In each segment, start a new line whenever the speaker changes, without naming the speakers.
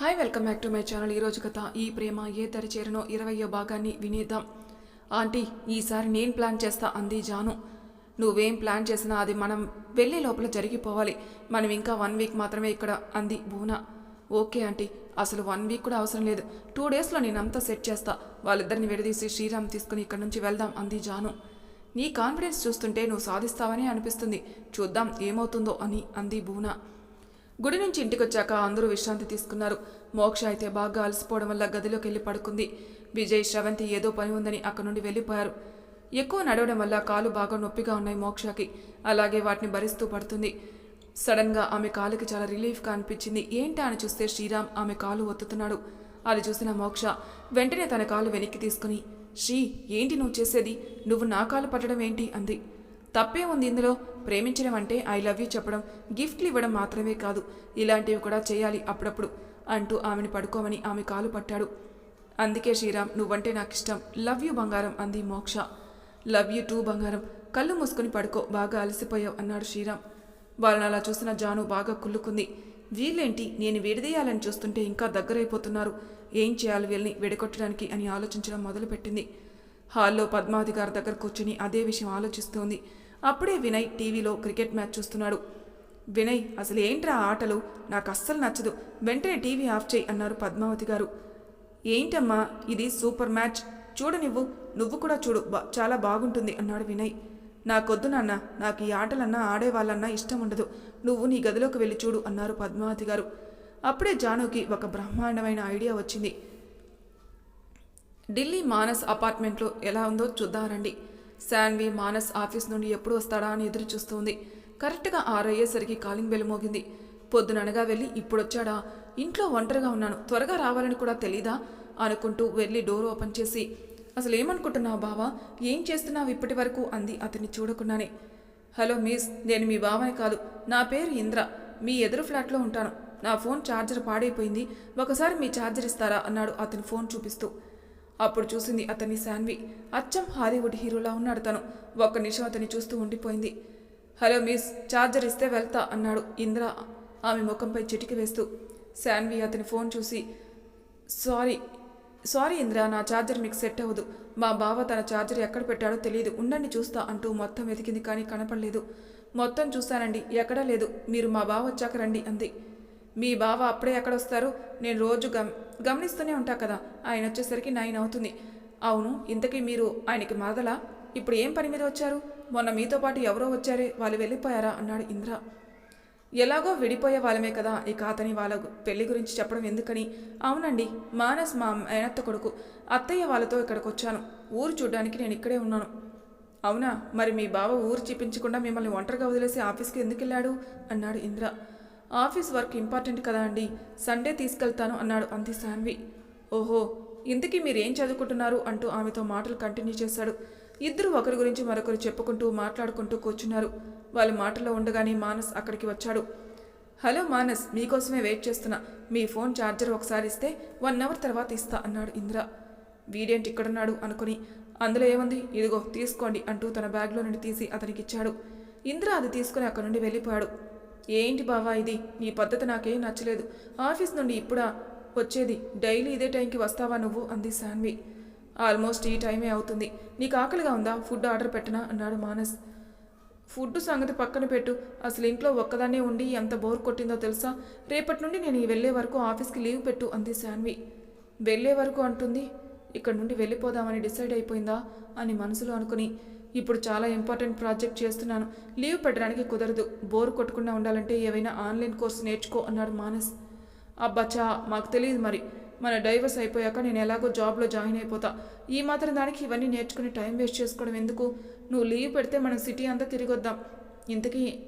Hi welcome back to my channel ఈరోజు కథ ఈ ప్రేమ ఏ దరి చేరనో ఇరవయో భాగాన్ని వినేద్దాం. ఆంటీ ఈసారి నేను ప్లాన్ చేస్తా అంది జాను. నువ్వేం ప్లాన్ చేసినా అది మనం వెళ్ళే లోపల జరిగిపోవాలి. మనం ఇంకా వన్ వీక్ మాత్రమే ఇక్కడ అంది భూనా ఓకే ఆంటీ అసలు వన్ వీక్ కూడా అవసరం లేదు. టూ డేస్లో నేనంతా సెట్ చేస్తా. వాళ్ళిద్దరిని విడదీసి శ్రీరామ్ తీసుకుని ఇక్కడ నుంచి వెళ్దాం అంది జాను. నీ కాన్ఫిడెన్స్ చూస్తుంటే నువ్వు సాధిస్తావని అనిపిస్తుంది. చూద్దాం ఏమవుతుందో అని అంది భూనా గుడి నుంచి ఇంటికొచ్చాక అందరూ విశ్రాంతి తీసుకున్నారు. మోక్ష అయితే బాగా అలసిపోవడం వల్ల గదిలోకి వెళ్ళి పడుకుంది. విజయ్ శ్రవంతి ఏదో పని ఉందని అక్కడి నుండి వెళ్ళిపోయారు. ఎక్కువ నడవడం వల్ల కాలు బాగా నొప్పిగా ఉన్నాయి మోక్షకి. అలాగే వాటిని భరిస్తూ పడుతుంది. సడన్గా ఆమె కాలుకి చాలా రిలీఫ్గా అనిపించింది. ఏంటా అని చూస్తే శ్రీరామ్ ఆమె కాలు ఒత్తుతున్నాడు. అది చూసిన మోక్ష వెంటనే తన కాలు వెనక్కి తీసుకుని శ్రీ ఏంటి నువ్వు చేసేది? నువ్వు నా కాలు పట్టడం ఏంటి? అంది. తప్పే ఉంది ఇందులో. ప్రేమించడం అంటే ఐ లవ్ యూ చెప్పడం గిఫ్ట్లు ఇవ్వడం మాత్రమే కాదు. ఇలాంటివి కూడా చేయాలి అప్పుడప్పుడు అంటూ ఆమెను పడుకోమని ఆమె కాలు పట్టాడు. అందుకే శ్రీరామ్ నువ్వంటే నాకు ఇష్టం లవ్ యూ బంగారం అంది మోక్ష. లవ్ యూ టూ బంగారం. కళ్ళు మూసుకుని పడుకో బాగా అలసిపోయావు అన్నాడు శ్రీరామ్. వాళ్ళని అలా చూసిన జాను బాగా కుళ్ళుకుంది. వీళ్ళేంటి? నేను విడదీయాలని చూస్తుంటే ఇంకా దగ్గరైపోతున్నారు. ఏం చేయాలి వీళ్ళని విడగొట్టడానికి అని ఆలోచించడం మొదలుపెట్టింది. హాల్లో పద్మావతి గారి దగ్గర కూర్చుని అదే విషయం ఆలోచిస్తోంది. అప్పుడే వినయ్ టీవీలో క్రికెట్ మ్యాచ్ చూస్తున్నాడు. వినయ్ అసలు ఏంట్రా ఆ ఆటలు? నాకు అస్సలు నచ్చదు. వెంటనే టీవీ ఆఫ్ చేయి అన్నారు పద్మావతి గారు. ఏంటమ్మా ఇది సూపర్ మ్యాచ్. చూడు నువ్వు నువ్వు కూడా చూడు. చాలా బాగుంటుంది అన్నాడు వినయ్. నాకొద్దు నాన్న. నాకు ఈ ఆటలన్నా ఆడేవాళ్ళన్నా ఇష్టం ఉండదు. నువ్వు నీ గదిలోకి వెళ్ళి చూడు అన్నారు పద్మావతి గారు. అప్పుడే జానుకి ఒక బ్రహ్మాండమైన ఐడియా వచ్చింది. ఢిల్లీ మానస్ అపార్ట్మెంట్లో ఎలా ఉందో చూద్దారండి శాన్వి మానస్ ఆఫీస్ నుండి ఎప్పుడు వస్తాడా అని ఎదురు చూస్తుంది కరెక్ట్గా ఆరయ్యేసరికి కాలింగ్ బెల్ మోగింది. పొద్దుననగా వెళ్ళి ఇప్పుడొచ్చాడా? ఇంట్లో ఒంటరిగా ఉన్నాను. త్వరగా రావాలని కూడా తెలీదా? అనుకుంటూ వెళ్ళి డోర్ ఓపెన్ చేసి అసలు ఏమనుకుంటున్నావు బావా? ఏం చేస్తున్నావు ఇప్పటి వరకు? అంది అతన్ని చూడకుండానే. హలో మిస్ నేను మీ బావని కాదు. నా పేరు ఇంద్ర. మీ ఎదురు ఫ్లాట్లో ఉంటాను. నా ఫోన్ ఛార్జర్ పాడైపోయింది. ఒకసారి మీ ఛార్జర్ ఇస్తారా? అన్నాడు అతని ఫోన్ చూపిస్తూ. అప్పుడు చూసింది అతన్ని శాన్వి. అచ్చం హాలీవుడ్ హీరోలా ఉన్నాడు తను. ఒక్క నిమిషం అతన్ని చూస్తూ ఉండిపోయింది. హలో మిస్ ఛార్జర్ ఇస్తే వెళ్తా అన్నాడు ఇంద్ర ఆమె ముఖంపై చిటికి వేస్తూ. శాన్వి అతని ఫోన్ చూసి సారీ సారీ ఇంద్ర నా ఛార్జర్ మీకు సెట్ అవ్వదు. మా బావ తన ఛార్జర్ ఎక్కడ పెట్టాడో తెలియదు ఉండండి చూస్తా అంటూ మొత్తం వెతికింది కానీ కనపడలేదు. మొత్తం చూస్తానండి ఎక్కడా లేదు. మీరు మా బావ వచ్చాక రండి అంది. మీ బావ అప్పుడే ఎక్కడొస్తారు? నేను రోజు గమ్ గమనిస్తూనే ఉంటా కదా. ఆయన వచ్చేసరికి నైన్ అవుతుంది. అవును ఇంతకీ మీరు ఆయనకి మరదలా? ఇప్పుడు ఏం పని మీద వచ్చారు? మొన్న మీతో పాటు ఎవరో వచ్చారే? వాళ్ళు వెళ్ళిపోయారా? అన్నాడు ఇంద్ర. ఎలాగో విడిపోయే వాళ్ళమే కదా ఇక అతని వాళ్ళ పెళ్ళి గురించి చెప్పడం ఎందుకని? అవునండి మానస్ మా మేనత్త కొడుకు. అత్తయ్య వాళ్ళతో ఇక్కడికి వచ్చాను ఊరు చూడ్డానికి నేను ఇక్కడే ఉన్నాను. అవునా? మరి మీ బావ ఊరు చూపించకుండా మిమ్మల్ని ఒంటరిగా వదిలేసి ఆఫీస్కి ఎందుకు వెళ్ళాడు అన్నాడు ఇంద్ర. ఆఫీస్ వర్క్ ఇంపార్టెంట్ కదా అండి. సండే తీసుకెళ్తాను అన్నాడు అంది శాన్వి. ఓహో ఇంతకీ మీరేం చదువుకుంటున్నారు? అంటూ ఆమెతో మాటలు కంటిన్యూ చేశాడు. ఇద్దరు ఒకరి గురించి మరొకరు చెప్పుకుంటూ మాట్లాడుకుంటూ కూర్చున్నారు. వాళ్ళ మాటల్లో ఉండగానే మానస్ అక్కడికి వచ్చాడు. హలో మానస్ మీకోసమే వెయిట్ చేస్తున్నా. మీ ఫోన్ ఛార్జర్ ఒకసారి ఇస్తే వన్ అవర్ తర్వాత ఇస్తా అన్నాడు ఇంద్ర. వీడేంటి ఇక్కడున్నాడు? అనుకుని. అందులో ఏముంది? ఇదిగో తీసుకోండి అంటూ తన బ్యాగ్లో నుండి తీసి అతనికి ఇచ్చాడు. ఇంద్ర అది తీసుకుని అక్కడి నుండి వెళ్ళిపోయాడు. ఏంటి బావా ఇది? నీ పద్ధతి నాకేం నచ్చలేదు. ఆఫీస్ నుండి ఇప్పుడా వచ్చేది? డైలీ ఇదే టైంకి వస్తావా నువ్వు? అంది శాన్వి. ఆల్మోస్ట్ ఈ టైమే అవుతుంది. నీకు ఆకలిగా ఉందా? ఫుడ్ ఆర్డర్ పెట్టనా? అన్నాడు మానస్. ఫుడ్ సంగతి పక్కన పెట్టు. అసలు ఇంట్లో ఒక్కదాన్నే ఉండి ఎంత బోర్ కొట్టిందో తెలుసా? రేపటి నుండి నేను వెళ్ళే వరకు ఆఫీస్కి లీవ్ పెట్టు అంది శాన్వి. వెళ్ళే వరకు అంటుంది. ఇక్కడ నుండి వెళ్ళిపోదామని డిసైడ్ అయిపోయిందా? అని మనసులో అనుకుని. ఇప్పుడు చాలా ఇంపార్టెంట్ ప్రాజెక్ట్ చేస్తున్నాను. లీవ్ పెట్టడానికి కుదరదు. బోర్ కొట్టకుండా ఉండాలంటే ఏవైనా ఆన్లైన్ కోర్స్ నేర్చుకో అన్నాడు మానస్. అబ్బచ్చా మాకు తెలియదు మరి. మన డైవర్స్ అయిపోయాక నేను ఎలాగో జాబ్లో జాయిన్ అయిపోతా. ఈ మాత్రం దానికి ఇవన్నీ నేర్చుకుని టైం వేస్ట్ చేసుకోవడం ఎందుకు? నువ్వు లీవ్ పెడితే మనం సిటీ అంతా తిరిగి వద్దాం ఇంతకీ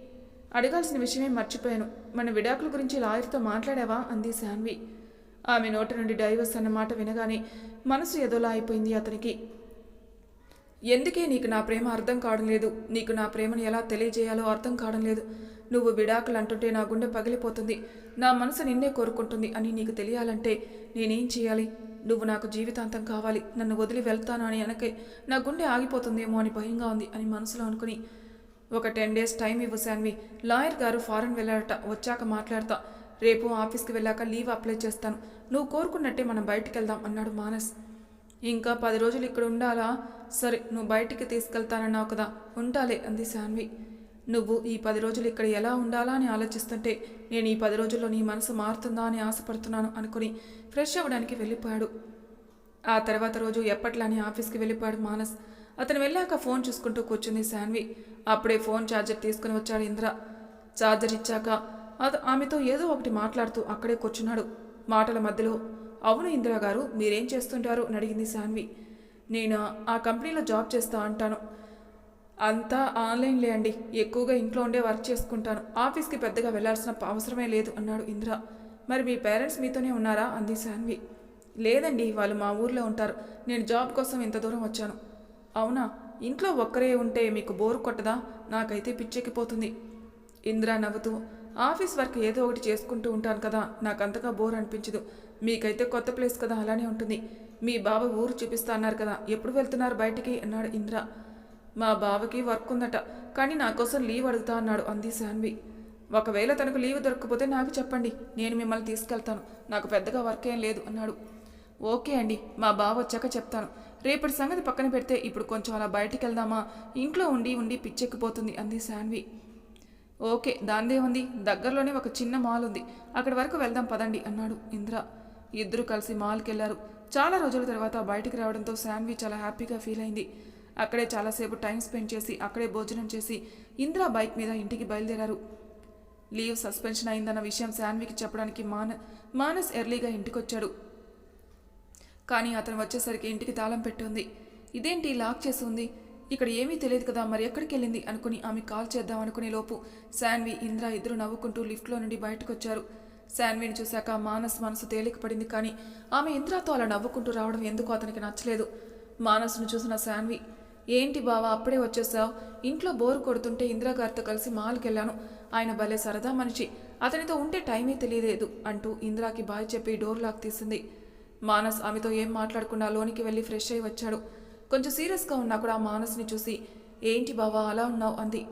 అడగాల్సిన విషయమే మర్చిపోయాను. మన విడాకుల గురించి లాయర్తో మాట్లాడావా? అంది శాన్వి. ఆమె నోట నుండి డైవర్స్ అన్న మాట వినగానే మనసు ఎదోలా అయిపోయింది అతనికి. ఎందుకే నీకు నా ప్రేమ అర్థం కావడం లేదు? నీకు నా ప్రేమను ఎలా తెలియజేయాలో అర్థం కావడం లేదు. నువ్వు విడాకులు అంటుంటే నా గుండె పగిలిపోతుంది. నా మనసు నిన్నే కోరుకుంటుంది అని నీకు తెలియాలంటే నేనేం చేయాలి? నువ్వు నాకు జీవితాంతం కావాలి. నన్ను వదిలి వెళ్తాను అని అనకే నా గుండె ఆగిపోతుందేమో అని భయంగా ఉంది అని మనసులో అనుకుని. ఒక టెన్ డేస్ టైం ఇవ్వు శాన్వి. లాయర్ గారు ఫారెన్ వెళ్ళారట. వచ్చాక మాట్లాడతా. రేపు ఆఫీస్కి వెళ్ళాక లీవ్ అప్లై చేస్తాను. నువ్వు కోరుకున్నట్టే మనం బయటికి వెళ్దాం అన్నాడు మానస్. ఇంకా పది రోజులు ఇక్కడ ఉండాలా? సరే నువ్వు బయటికి తీసుకెళ్తానన్నావు కదా. ఉండాలి అంది శాన్వి. నువ్వు ఈ పది రోజులు ఇక్కడ ఎలా ఉండాలా అని ఆలోచిస్తుంటే నేను ఈ పది రోజుల్లో నీ మనసు మారుతుందా అని ఆశపడుతున్నాను అనుకుని ఫ్రెష్ అవ్వడానికి వెళ్ళిపోయాడు. ఆ తర్వాత రోజు ఎప్పట్లానే ఆఫీస్కి వెళ్ళిపోయాడు మానస్. అతను వెళ్ళాక ఫోన్ చూసుకుంటూ కూర్చుంది శాన్వి. అప్పుడే ఫోన్ ఛార్జర్ తీసుకుని వచ్చాడు ఇంద్ర. ఛార్జర్ ఇచ్చాక అత ఆమెతో ఏదో ఒకటి మాట్లాడుతూ అక్కడే కూర్చున్నాడు. మాటల మధ్యలో అవును ఇందిరా గారు మీరేం చేస్తుంటారు? అని అడిగింది శాన్వి. నేను? ఆ కంపెనీలో జాబ్ చేస్తా అంటాను. అంతా ఆన్లైన్లే అండి. ఎక్కువగా ఇంట్లో ఉండే వర్క్ చేసుకుంటాను. ఆఫీస్కి పెద్దగా వెళ్ళాల్సిన అవసరమే లేదు అన్నాడు ఇందిరా. మరి మీ పేరెంట్స్ మీతోనే ఉన్నారా? అంది శాన్వి. లేదండి వాళ్ళు మా ఊర్లో ఉంటారు. నేను జాబ్ కోసం ఇంత దూరం వచ్చాను. అవునా? ఇంట్లో ఒక్కరే ఉంటే మీకు బోరు కొట్టదా? నాకైతే పిచ్చెక్కిపోతుంది. ఇందిరా నవ్వుతూ ఆఫీస్ వర్క్ ఏదో ఒకటి చేసుకుంటూ ఉంటాను కదా. నాకు అంతగా బోర్ అనిపించదు. మీకైతే కొత్త ప్లేస్ కదా అలానే ఉంటుంది. మీ బావ ఊరు చూపిస్తా అన్నారు కదా ఎప్పుడు వెళ్తున్నారు బయటికి? అన్నాడు ఇంద్ర. మా బావకి వర్క్ ఉందట కానీ నా కోసం లీవ్ అడుగుతా అన్నాడు అంది శాన్వి. ఒకవేళ తనకు లీవ్ దొరకకపోతే నాకు చెప్పండి నేను మిమ్మల్ని తీసుకెళ్తాను. నాకు పెద్దగా వర్క్ ఏం లేదు అన్నాడు. ఓకే అండి మా బావ వచ్చాక చెప్తాను. రేపటి సంగతి పక్కన పెడితే ఇప్పుడు కొంచెం అలా బయటికి వెళ్దామా ఇంట్లో ఉండి ఉండి పిచ్చెక్కిపోతుంది అంది శాన్వి. ఓకే దాందే ఉంది. దగ్గరలోనే ఒక చిన్న మాల్ ఉంది. అక్కడి వరకు వెళ్దాం పదండి అన్నాడు ఇంద్ర. ఇద్దరు కలిసి మాల్కి వెళ్ళారు చాలా రోజుల తర్వాత బయటికి రావడంతో శాన్వి చాలా హ్యాపీగా ఫీల్ అయింది. అక్కడే చాలాసేపు టైం స్పెండ్ చేసి అక్కడే భోజనం చేసి ఇందిరా బైక్ మీద ఇంటికి బయలుదేరారు. లీవ్ సస్పెన్షన్ అయిందన్న విషయం శాన్వికి చెప్పడానికి మాన మానస్ ఎర్లీగా ఇంటికొచ్చాడు. కానీ అతను వచ్చేసరికి ఇంటికి తాళం పెట్టుంది. ఇదేంటి లాక్ చేసి ఉంది ఇక్కడ ఏమీ తెలియదు కదా మరి ఎక్కడికి వెళ్ళింది? అనుకుని ఆమె కాల్ చేద్దాం అనుకునే లోపు శాన్వి ఇంద్ర ఇద్దరు నవ్వుకుంటూ లిఫ్ట్లో నుండి బయటకు వచ్చారు శాన్విని చూశాక మానస్ మనసు తేలిక పడింది కానీ ఆమె ఇంద్రతో అలా నవ్వుకుంటూ రావడం ఎందుకు అతనికి నచ్చలేదు. మానసును చూసిన శాన్వి ఏంటి బావా అప్పుడే వచ్చేసావు? ఇంట్లో బోరు కొడుతుంటే ఇందిరాగారితో కలిసి మాల్కి వెళ్ళాను ఆయన భలే సరదా మనిషి. అతనితో ఉంటే టైమే తెలియలేదు అంటూ ఇందిరాకి బాయ్ చెప్పి డోర్ లాక్ తీసింది. మానస్ ఆమెతో ఏం మాట్లాడకుండా లోనికి వెళ్ళి ఫ్రెష్ అయి వచ్చాడు. కొంచెం సీరియస్గా ఉన్నా కూడా ఆ మానస్ని చూసి ఏంటి బావా అలా ఉన్నావు? అంది.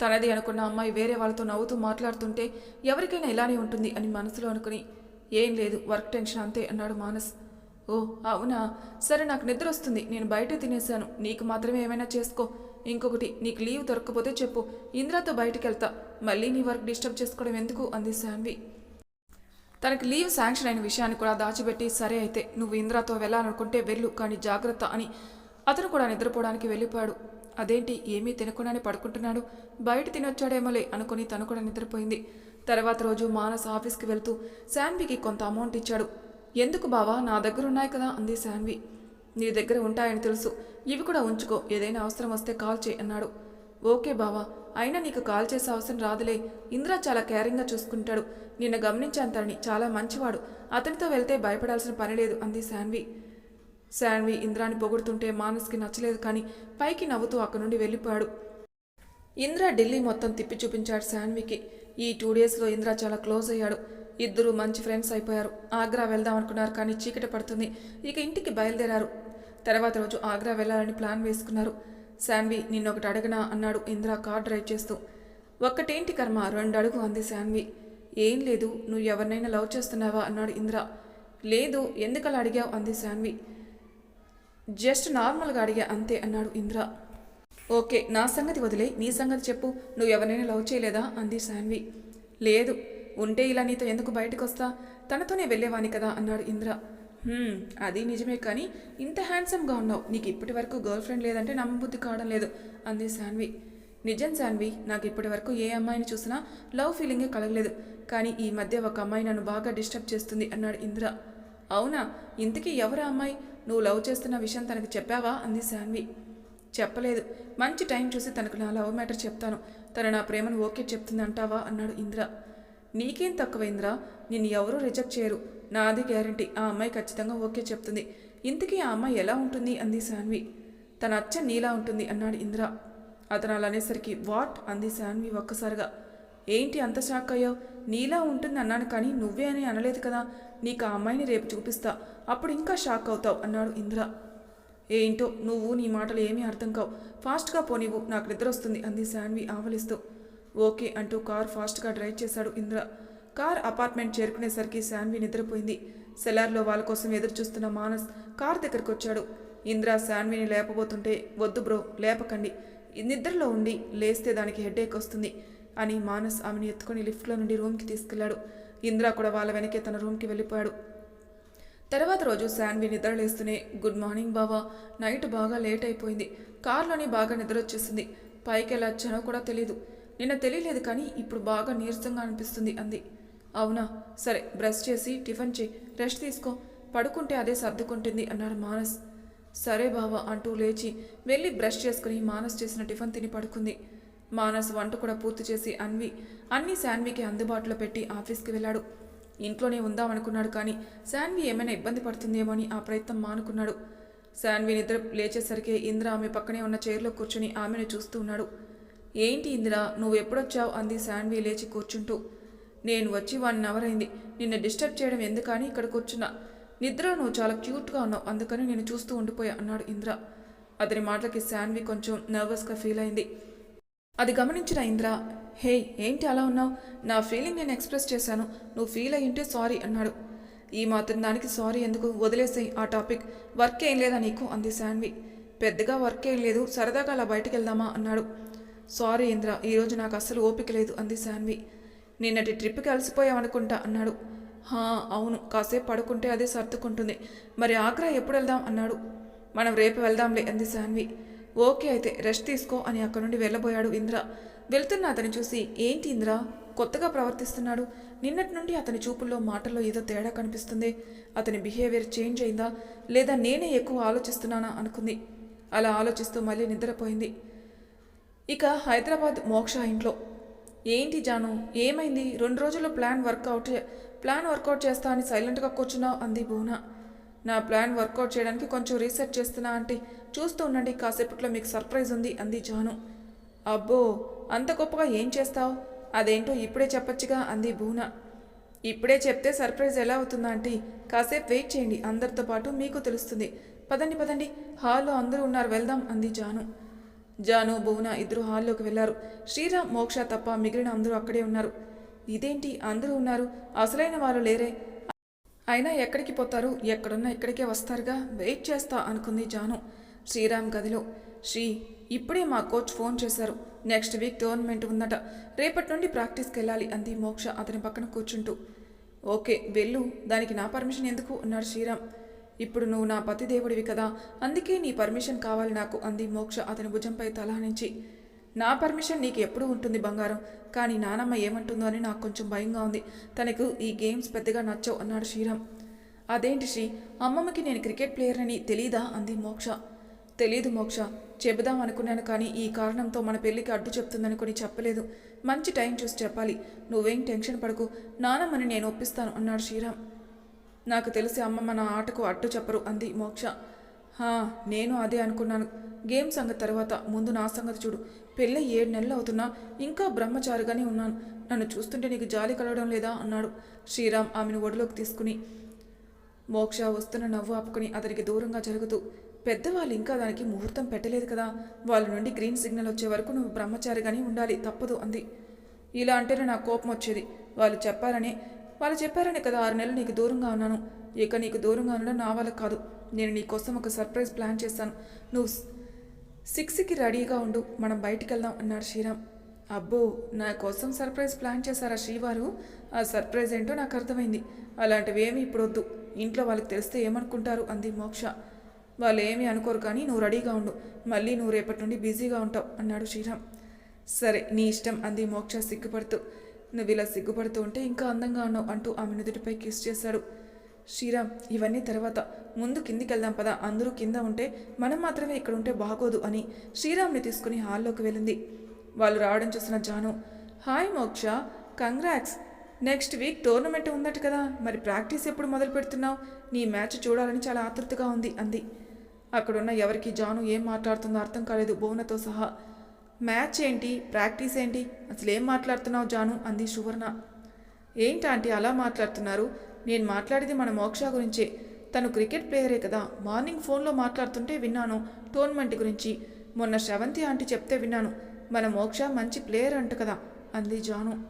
తనది అనుకున్న అమ్మాయి వేరే వాళ్ళతో నవ్వుతూ మాట్లాడుతుంటే ఎవరికైనా ఇలానే ఉంటుంది అని మనసులో అనుకుని ఏం లేదు వర్క్ టెన్షన్ అంతే అన్నాడు మానస్. ఓ అవునా? సరే నాకు నిద్ర వస్తుంది. నేను బయట తినేశాను. నీకు మాత్రమే ఏమైనా చేసుకో. ఇంకొకటి నీకు లీవ్ దొరకకపోతే చెప్పు. ఇంద్రాతో బయటికి వెళ్తా మళ్ళీ నీ వర్క్ డిస్టర్బ్ చేసుకోవడం ఎందుకు? అంది శాన్వి. తనకి లీవ్ శాంక్షన్ అయిన విషయాన్ని కూడా దాచిపెట్టి సరే అయితే నువ్వు ఇంద్రాతో వెళ్ళాలనుకుంటే వెళ్ళు కానీ జాగ్రత్త అని అతను కూడా నిద్రపోవడానికి వెళ్ళిపోయాడు. అదేంటి ఏమీ తినకుండానే పడుకుంటున్నాడు? బయట తినొచ్చాడేమోలే అనుకుని తను కూడా నిద్రపోయింది. తర్వాత రోజు మానస్ ఆఫీస్కి వెళ్తూ శాన్వికి కొంత అమౌంట్ ఇచ్చాడు. ఎందుకు బావా? నా దగ్గర ఉన్నాయి కదా అంది శాన్వి. నీ దగ్గర ఉంటాయని తెలుసు. ఇవి కూడా ఉంచుకో. ఏదైనా అవసరం వస్తే కాల్ చేయి అన్నాడు. ఓకే బావా. అయినా నీకు కాల్ చేసే అవసరం రాదులే. ఇంద్ర చాలా కేరింగ్గా చూసుకుంటాడు. నిన్న గమనించాను తనని చాలా మంచివాడు. అతనితో వెళ్తే భయపడాల్సిన పని లేదు అంది శాన్వి. శాన్వి ఇంద్రాని పొగుడుతుంటే మానస్కి నచ్చలేదు కానీ పైకి నవ్వుతూ అక్కడి నుండి వెళ్ళిపోయాడు. ఇంద్ర ఢిల్లీ మొత్తం తిప్పి చూపించాడు శాన్వికి. ఈ టూ డేస్లో ఇంద్ర చాలా క్లోజ్ అయ్యాడు. ఇద్దరు మంచి ఫ్రెండ్స్ అయిపోయారు. ఆగ్రా వెళ్దాం అనుకున్నారు కానీ చీకటి పడుతుంది. ఇక ఇంటికి బయలుదేరారు. తర్వాత రోజు ఆగ్రా వెళ్ళాలని ప్లాన్ వేసుకున్నారు. శాన్వి నిన్నొకటి అడగనా అన్నాడు ఇంద్ర కార్ డ్రైవ్ చేస్తూ. ఒక్కటేంటి కర్మ? రెండు అడుగు అంది శాన్వి. ఏం లేదు నువ్వు ఎవరినైనా లవ్ చేస్తున్నావా? అన్నాడు ఇంద్ర. లేదు ఎందుకలా అడిగావు? అంది శాన్వి. జస్ట్ నార్మల్గా అడిగా అంతే అన్నాడు ఇంద్ర. ఓకే నా సంగతి వదిలే నీ సంగతి చెప్పు నువ్వు ఎవరినైనా లవ్ చేయలేదా? అంది శాన్వి. లేదు ఉంటే ఇలా నీతో ఎందుకు బయటకు వస్తా తనతోనే వెళ్ళేవాని కదా అన్నాడు ఇంద్ర. అది నిజమే కానీ ఇంత హ్యాండ్సమ్గా ఉన్నావు నీకు ఇప్పటి వరకు గర్ల్ ఫ్రెండ్ లేదంటే నమ్మబుద్ధి కావడం లేదు అంది శాన్వి. నిజం శాన్వి నాకు ఇప్పటి వరకు ఏ అమ్మాయిని చూసినా లవ్ ఫీలింగే కలగలేదు కానీ ఈ మధ్య ఒక అమ్మాయి నన్ను బాగా డిస్టర్బ్ చేస్తుంది అన్నాడు ఇంద్ర. అవునా? ఇంతకీ ఎవరు ఆ అమ్మాయి? నువ్వు లవ్ చేస్తున్న విషయం తనకు చెప్పావా? అంది శాన్వి. చెప్పలేదు. మంచి టైం చూసి తనకు నా లవ్ మ్యాటర్ చెప్తాను. తను నా ప్రేమను ఓకే చెప్తుంది అంటావా అన్నాడు ఇంద్ర. నీకేం తక్కువ ఇంద్ర నిన్ను ఎవరూ రిజెక్ట్ చేయరు. నాది గ్యారంటీ. ఆ అమ్మాయి ఖచ్చితంగా ఓకే చెప్తుంది. ఇంతకీ ఆ అమ్మాయి ఎలా ఉంటుంది? అంది శాన్వి. తన అచ్చ నీలా ఉంటుంది అన్నాడు ఇంద్ర. అతను అలా అనేసరికి వాట్? అంది శాన్వి ఒక్కసారిగా. ఏంటి అంత షాక్ అయ్యావు? నీలా ఉంటుంది అన్నాను కానీ నువ్వే అని అనలేదు కదా. నీకు ఆ అమ్మాయిని రేపు చూపిస్తా. అప్పుడు ఇంకా షాక్ అవుతావు అన్నాడు ఇంద్ర. ఏంటో నువ్వు నీ మాటలు ఏమీ అర్థం కావు. ఫాస్ట్గా పోనివ్వు నాకు నిద్ర వస్తుంది అంది శాన్వి ఆవలిస్తూ. ఓకే అంటూ కార్ ఫాస్ట్గా డ్రైవ్ చేశాడు ఇంద్ర. కార్ అపార్ట్మెంట్ చేరుకునేసరికి శాన్వి నిద్రపోయింది. సెలార్లో వాళ్ళ కోసం ఎదురు చూస్తున్న మానస్ కార్ దగ్గరకు వచ్చాడు. ఇంద్ర శాన్విని లేపబోతుంటే వద్దు బ్రో లేపకండి. నిద్రలో ఉండి లేస్తే దానికి హెడేక్ వస్తుంది. అని మానస్ ఆమెను ఎత్తుకొని లిఫ్ట్లో నుండి రూమ్కి తీసుకెళ్ళాడు ఇంద్ర కూడా వాళ్ళ వెనకే తన రూమ్కి వెళ్ళిపోయాడు. తర్వాత రోజు శాన్వి నిద్రలేస్తూనే గుడ్ మార్నింగ్ బావా నైట్ బాగా లేట్ అయిపోయింది. కారులోనే బాగా నిద్ర వచ్చేసింది. పైకి ఎలా వచ్చానో కూడా తెలీదు. నిన్న తెలియలేదు కానీ ఇప్పుడు బాగా నీరసంగా అనిపిస్తుంది అంది. అవునా? సరే బ్రష్ చేసి టిఫిన్ చేయి. రెస్ట్ తీసుకో. పడుకుంటే అదే సర్దుకుంటుంది అన్నాడు మానస్. సరే బావా అంటూ లేచి వెళ్ళి బ్రష్ చేసుకుని మానస్ చేసిన టిఫిన్ తిని పడుకుంది. మానస్ వంట కూడా పూర్తి చేసి అన్వి అన్ని శాన్వికి అందుబాటులో పెట్టి ఆఫీస్కి వెళ్ళాడు. ఇంట్లోనే ఉందామనుకున్నాడు కానీ శాన్వి ఏమైనా ఇబ్బంది పడుతుందేమో అని ఆ ప్రయత్నం మానుకున్నాడు. శాన్వి నిద్ర లేచేసరికి ఇంద్ర ఆమె పక్కనే ఉన్న చైర్లో కూర్చుని ఆమెను చూస్తూ ఉన్నాడు. ఏంటి ఇందిరా నువ్వు ఎప్పుడొచ్చావు? అంది శాన్వి లేచి కూర్చుంటూ. నేను వచ్చి వన్ అవర్ అయింది నిన్ను డిస్టర్బ్ చేయడం ఎందుకని ఇక్కడ కూర్చున్నా? నిద్ర నువ్వు చాలా క్యూట్గా ఉన్నావు. అందుకని నేను చూస్తూ ఉండిపోయా అన్నాడు ఇంద్ర. అతని మాటలకి శాన్వి కొంచెం నర్వస్గా ఫీల్ అయింది. అది గమనించిన ఇంద్ర హే ఏంటి అలా ఉన్నావు? నా ఫీలింగ్ నేను ఎక్స్ప్రెస్ చేశాను. నువ్వు ఫీల్ అయ్యింటే సారీ అన్నాడు. ఈ మాత్రం దానికి సారీ ఎందుకు? వదిలేసాయి ఆ టాపిక్. వర్క్ ఏం లేదా నీకు? అంది శాన్వి. పెద్దగా వర్క్ ఏం లేదు. సరదాగా అలా బయటికి వెళ్దామా? అన్నాడు. సారీ ఇంద్ర ఈరోజు నాకు అస్సలు ఓపిక లేదు అంది శాన్వి. నిన్నటి ట్రిప్కి అలసిపోయామనుకుంటా అన్నాడు. హా అవును. కాసేపు పడుకుంటే అదే సర్దుకుంటుంది. మరి ఆగ్రా ఎప్పుడు వెళ్దాం? అన్నాడు. మనం రేపు వెళ్దాంలే అంది శాన్వి. ఓకే అయితే రెస్ట్ తీసుకో అని అక్కడ నుండి వెళ్ళబోయాడు ఇంద్ర. వెళ్తున్న అతని చూసి ఏంటి ఇంద్ర? కొత్తగా ప్రవర్తిస్తున్నాడు. నిన్నటి నుండి అతని చూపుల్లో మాటల్లో ఏదో తేడా కనిపిస్తుంది. అతని బిహేవియర్ చేంజ్ అయిందా? లేదా నేనే ఎక్కువ ఆలోచిస్తున్నానా? అనుకుంది. అలా ఆలోచిస్తూ మళ్ళీ నిద్రపోయింది. ఇక హైదరాబాద్ మోక్ష ఇంట్లో. ఏంటి జాను? ఏమైంది? రెండు రోజుల్లో ప్లాన్ వర్కౌట్ ప్లాన్ వర్కౌట్ చేస్తా అని సైలెంట్గా కూర్చున్నావు అంది భూనా నా ప్లాన్ వర్కౌట్ చేయడానికి కొంచెం రీసెర్చ్ చేస్తున్నా అంటే చూస్తూ ఉండండి కాసేపట్లో మీకు సర్ప్రైజ్ ఉంది అంది జాను. అబ్బో అంత గొప్పగా ఏం చేస్తావు? అదేంటో ఇప్పుడే చెప్పొచ్చుగా అంది భూన. ఇప్పుడే చెప్తే సర్ప్రైజ్ ఎలా అవుతుందా ఆంటీ? కాసేపు వెయిట్ చేయండి అందరితో పాటు మీకు తెలుస్తుంది. పదండి పదండి హాల్లో అందరూ ఉన్నారు వెళ్దాం అంది జాను. జాను భువన ఇద్దరు హాల్లోకి వెళ్ళారు. శ్రీరామ్ మోక్ష తప్ప మిగిలిన అందరూ అక్కడే ఉన్నారు. ఇదేంటి? అందరూ ఉన్నారు. అసలైన వాళ్ళు లేరే. అయినా ఎక్కడికి పోతారు? ఎక్కడున్నా ఇక్కడికే వస్తారుగా? వెయిట్ చేస్తా అనుకుంది జాను. శ్రీరామ్ గదిలో. శ్రీ ఇప్పుడే మా కోచ్ ఫోన్ చేశారు. నెక్స్ట్ వీక్ టోర్నమెంట్ ఉందట. రేపటి నుండి ప్రాక్టీస్కి వెళ్ళాలి అంది మోక్ష అతని పక్కన కూర్చుంటూ. ఓకే వెళ్ళు. దానికి నా పర్మిషన్ ఎందుకు? అన్నాడు శ్రీరామ్. ఇప్పుడు నువ్వు నా పతిదేవుడివి కదా. అందుకే నీ పర్మిషన్ కావాలి నాకు అంది మోక్ష అతని భుజంపై తలానించి నా పర్మిషన్ నీకు ఎప్పుడు ఉంటుంది బంగారం. కానీ నానమ్మ ఏమంటుందో అని నాకు కొంచెం భయంగా ఉంది. తనకు ఈ గేమ్స్ పెద్దగా నచ్చవు అన్నాడు శ్రీరామ్. అదేంటి శ్రీ? అమ్మమ్మకి నేను క్రికెట్ ప్లేయర్ అని తెలీదా? అంది మోక్ష. తెలీదు మోక్ష. చెబుదాం అనుకున్నాను కానీ ఈ కారణంతో మన పెళ్ళికి అడ్డు చెప్తుందనుకుని చెప్పలేదు. మంచి టైం చూసి చెప్పాలి. నువ్వేం టెన్షన్ పడకు. నానమ్మని నేను ఒప్పిస్తాను అన్నాడు శ్రీరామ్. నాకు తెలిసి అమ్మమ్మ నా ఆటకు అడ్డు చెప్పరు అంది మోక్ష. హా నేను అదే అనుకున్నాను. గేమ్ సంగతి తర్వాత. ముందు నా సంగతి చూడు. పెళ్ళి ఏడు నెలలు అవుతున్నా ఇంకా బ్రహ్మచారిగానే ఉన్నాను. నన్ను చూస్తుంటే నీకు జాలి కలగడం లేదా? అన్నాడు శ్రీరామ్ ఆమెను ఒడిలోకి తీసుకుని. మోక్ష వస్తున్న నవ్వు ఆపుకుని అతనికి దూరంగా జరుగుతూ పెద్దవాళ్ళు ఇంకా దానికి ముహూర్తం పెట్టలేదు కదా. వాళ్ళ నుండి గ్రీన్ సిగ్నల్ వచ్చే వరకు నువ్వు బ్రహ్మచారిగానే ఉండాలి. తప్పదు అంది. ఇలా అంటేనే నాకు కోపం వచ్చేది. వాళ్ళు చెప్పారని వాళ్ళు చెప్పారని కదా ఆరు నెలలు నీకు దూరంగా ఉన్నాను. ఇక నీకు దూరంగా ఉండడం నా వల్ల కాదు. నేను నీకోసం ఒక సర్ప్రైజ్ ప్లాన్ చేశాను. నువ్వు సిక్స్కి రెడీగా ఉండు. మనం బయటికి వెళ్దాం అన్నాడు శ్రీరామ్. అబ్బో నా కోసం సర్ప్రైజ్ ప్లాన్ చేశారా శ్రీవారు? ఆ సర్ప్రైజ్ ఏంటో నాకు అర్థమైంది. అలాంటివి ఏమీ ఇప్పుడు వద్దు. ఇంట్లో వాళ్ళకి తెలిస్తే ఏమనుకుంటారు? అంది మోక్ష. వాళ్ళు ఏమీ అనుకోరు కానీ నువ్వు రెడీగా ఉండు. మళ్ళీ నువ్వు రేపటి నుండి బిజీగా ఉంటావు అన్నాడు శ్రీరామ్. సరే నీ ఇష్టం అంది మోక్ష సిగ్గుపడుతూ. నువ్వు ఇలా సిగ్గుపడుతూ ఉంటే ఇంకా అందంగా ఉన్నావు అంటూ ఆమె నుదుటిపై కిస్ చేశాడు. శ్రీరామ్ ఇవన్నీ తర్వాత. ముందు కిందికి వెళ్దాం పదా. అందరూ కింద ఉంటే మనం మాత్రమే ఇక్కడ ఉంటే బాగోదు అని శ్రీరామ్ని తీసుకుని హాల్లోకి వెళ్ళింది. వాళ్ళు రావడం చూసిన Janu hi Moksha congrats. Next week tournament ఉందట కదా. మరి ప్రాక్టీస్ ఎప్పుడు మొదలు పెడుతున్నావు నీ మ్యాచ్ చూడాలని చాలా ఆతృతగా ఉంది అంది. అక్కడున్న ఎవరికి జాను ఏం మాట్లాడుతుందో అర్థం కాలేదు. భువనతో సహా మ్యాచ్ ఏంటి? ప్రాక్టీస్ ఏంటి? అసలు ఏం మాట్లాడుతున్నావు జాను? అంది సువర్ణ. ఏంటి ఆంటీ అలా మాట్లాడుతున్నారు? నేను మాట్లాడేది మన మోక్ష గురించే. తను క్రికెట్ ప్లేయరే కదా. మార్నింగ్ ఫోన్లో మాట్లాడుతుంటే విన్నాను టోర్నమెంట్ గురించి. మొన్న శ్రవంతి ఆంటీ చెప్తే విన్నాను మన మోక్ష మంచి ప్లేయర్ అంట కదా అంది జాను.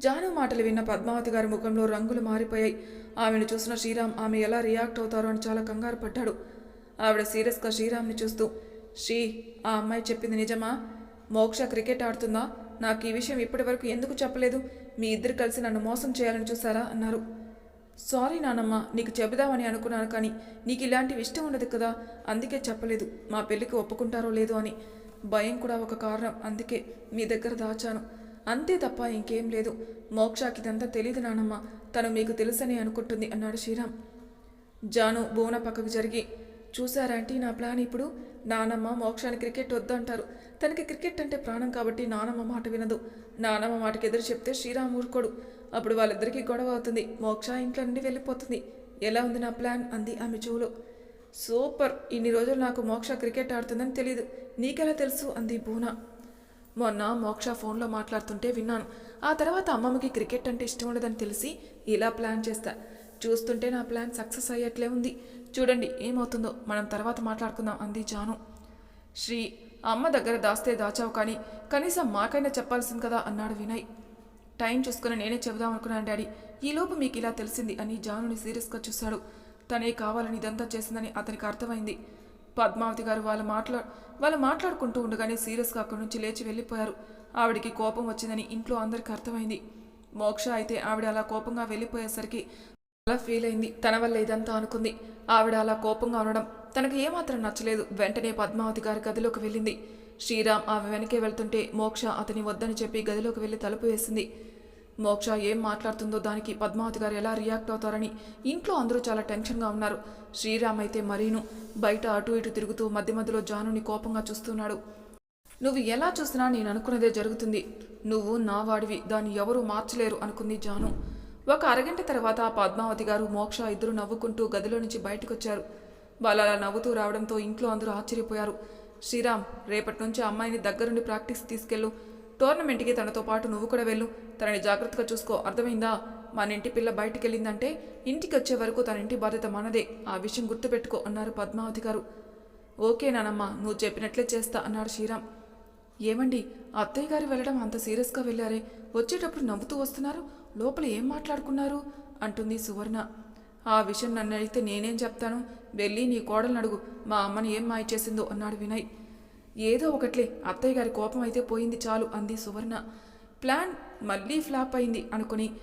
జాను మాటలు విన్న పద్మావతి గారి ముఖంలో రంగులు మారిపోయాయి. ఆమెను చూసిన శ్రీరామ్ ఆమె ఎలా రియాక్ట్ అవుతారో అని చాలా కంగారు పడ్డాడు. ఆవిడ సీరియస్గా శ్రీరామ్ని చూస్తూ శ్రీ ఆ అమ్మాయి చెప్పింది నిజమా? మోక్ష క్రికెట్ ఆడుతుందా? నాకు ఈ విషయం ఇప్పటివరకు ఎందుకు చెప్పలేదు? మీ ఇద్దరు కలిసి నన్ను మోసం చేయాలని చూసారా అన్నారు. సారీ నానమ్మ నీకు చెబుదామని అనుకున్నాను కానీ నీకు ఇలాంటివి ఇష్టం ఉండదు కదా అందుకే చెప్పలేదు. మా పెళ్ళికి ఒప్పుకుంటారో లేదో అని. భయం కూడా ఒక కారణం అందుకే మీ దగ్గర దాచాను. అంతే తప్ప ఇంకేం లేదు. మోక్షాకి ఇదంతా తెలియదు నానమ్మ తను మీకు తెలుసని అనుకుంటుంది అన్నాడు శ్రీరామ్. జాను భువన పక్కకు జరిగి చూసారంటీ నా ప్లాన్ ఇప్పుడు? నానమ్మ మోక్షానికి క్రికెట్ వద్దంటారు. తనకి క్రికెట్ అంటే ప్రాణం కాబట్టి నానమ్మ మాట వినదు. నానమ్మ మాటకి ఎదురు చెప్తే శ్రీరామ్ ఊరుకోడు. అప్పుడు వాళ్ళిద్దరికీ గొడవ అవుతుంది. మోక్ష ఇంట్లో నుండి వెళ్ళిపోతుంది. ఎలా ఉంది నా ప్లాన్? అంది ఆమె చెవులో. సూపర్. ఇన్ని రోజులు నాకు మోక్ష క్రికెట్ ఆడుతుందని తెలియదు నీకెలా తెలుసు? అంది భూనా. మొన్న మోక్ష ఫోన్లో మాట్లాడుతుంటే విన్నాను. ఆ తర్వాత అమ్మమ్మకి క్రికెట్ అంటే ఇష్టం ఉండదని తెలిసి ఇలా ప్లాన్ చేస్తా. చూస్తుంటే నా ప్లాన్ సక్సెస్ అయ్యట్లే ఉంది. చూడండి ఏమవుతుందో? మనం తర్వాత మాట్లాడుకుందాం అంది జాను. శ్రీ అమ్మ దగ్గర దాస్తే దాచావు కానీ కనీసం మాకైనా చెప్పాల్సింది కదా అన్నాడు వినయ్. టైం చూసుకుని నేనే చెబుదాం అనుకున్నాను డాడీ. ఈలోపు మీకు ఇలా తెలిసింది అని జానుని సీరియస్గా చూశాడు. తనే కావాలని ఇదంతా చేసిందని అతనికి అర్థమైంది. పద్మావతి గారు వాళ్ళు మాట్లా వాళ్ళు మాట్లాడుకుంటూ ఉండగానే సీరియస్గా అక్కడి నుంచి లేచి వెళ్ళిపోయారు. ఆవిడికి కోపం వచ్చిందని ఇంట్లో అందరికీ అర్థమైంది. మోక్ష అయితే ఆవిడ అలా కోపంగా వెళ్ళిపోయేసరికి అలా ఫీల్ అయింది. తన వల్ల ఇదంతా అనుకుంది. ఆవిడ అలా కోపంగా ఉండడం తనకు ఏమాత్రం నచ్చలేదు. వెంటనే పద్మావతి గారి గదిలోకి వెళ్ళింది. శ్రీరామ్ ఆమె వెనకే వెళ్తుంటే మోక్ష అతని వద్దని చెప్పి గదిలోకి వెళ్ళి తలుపు వేసింది. మోక్ష ఏం మాట్లాడుతుందో దానికి పద్మావతి గారు ఎలా రియాక్ట్ అవుతారని ఇంట్లో అందరూ చాలా టెన్షన్గా ఉన్నారు. శ్రీరామ్ అయితే మరీను. బయట అటు ఇటు తిరుగుతూ మధ్య మధ్యలో జానుని కోపంగా చూస్తున్నాడు. నువ్వు ఎలా చూసినా నేను అనుకున్నదే జరుగుతుంది. నువ్వు నా వాడివి. దాన్ని ఎవరూ మార్చలేరు అనుకుంది జాను. ఒక అరగంట తర్వాత పద్మావతి గారు మోక్ష ఇద్దరు నవ్వుకుంటూ గదిలో నుంచి బయటకొచ్చారు. వాళ్ళు అలా నవ్వుతూ రావడంతో ఇంట్లో అందరూ ఆశ్చర్యపోయారు. శ్రీరామ్ రేపటి నుంచి అమ్మాయిని దగ్గరుండి ప్రాక్టీస్ తీసుకెళ్ళు. టోర్నమెంట్కి తనతో పాటు నువ్వు కూడా వెళ్ళు. తనని జాగ్రత్తగా చూసుకో. అర్థమైందా? మన ఇంటి పిల్ల బయటికెళ్ళిందంటే ఇంటికి వచ్చే వరకు తన ఇంటి బాధ్యత మనదే. ఆ విషయం గుర్తుపెట్టుకో అన్నారు పద్మావతి గారు. ఓకే నానమ్మ నువ్వు చెప్పినట్లే చేస్తా అన్నాడు శ్రీరామ్. ఏమండి అత్తయ్య గారు వెళ్ళడం అంత సీరియస్గా వెళ్ళారే. వచ్చేటప్పుడు నవ్వుతూ వస్తున్నారు. లోపల ఏం మాట్లాడుకున్నారు? అంటుంది సువర్ణ. ఆ విషయం నన్ను అడిగితే నేనేం చెప్తాను? వెళ్ళి నీ కోడలను అడుగు. మా అమ్మని ఏం మాయ చేసిందో అన్నాడు వినయ్. ఏదో ఒకట్లే అత్తయ్య గారి కోపం అయితే పోయింది చాలు అంది సువర్ణ. ప్లాన్ మళ్ళీ ఫ్లాప్ అయింది అనుకుని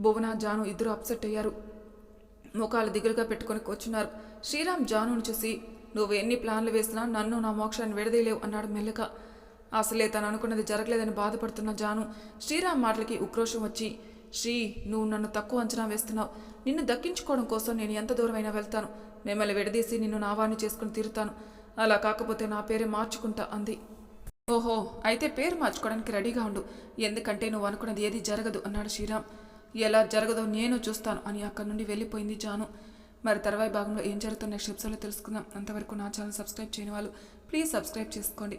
భువన జాను ఇద్దరు అప్సెట్ అయ్యారు. ముఖాలు దిగులుగా పెట్టుకొని కూర్చున్నారు. శ్రీరామ్ జానును చూసి నువ్వు ఎన్ని ప్లాన్లు వేసినా నన్ను నా మోక్షాన్ని విడదీయలేవు అన్నాడు మెల్లగా. అసలే తను అనుకున్నది జరగలేదని బాధపడుతున్న జాను. శ్రీరామ్ మాటలకి ఉక్రోషం వచ్చి శ్రీ నువ్వు నన్ను తక్కువ అంచనా వేస్తున్నావు. నిన్ను దక్కించుకోవడం కోసం నేను ఎంత దూరమైనా వెళ్తాను. మిమ్మల్ని విడదీసి నిన్ను నావాన్ని చేసుకుని తీరుతాను. అలా కాకపోతే నా పేరే మార్చుకుంటా అంది. ఓహో అయితే పేరు మార్చుకోవడానికి రెడీగా ఉండు. ఎందుకంటే నువ్వు అనుకున్నది ఏది జరగదు అన్నాడు శ్రీరామ్. ఎలా జరగదో నేను చూస్తాను అని అక్కడి నుండి వెళ్ళిపోయింది జాను. మరి తర్వాయి భాగంలో ఏం జరుగుతున్న నెక్స్ట్ తెలుసుకుందాం. అంతవరకు నా ఛానల్ సబ్స్క్రైబ్ చేయని వాళ్ళు ప్లీజ్ సబ్స్క్రైబ్ చేసుకోండి.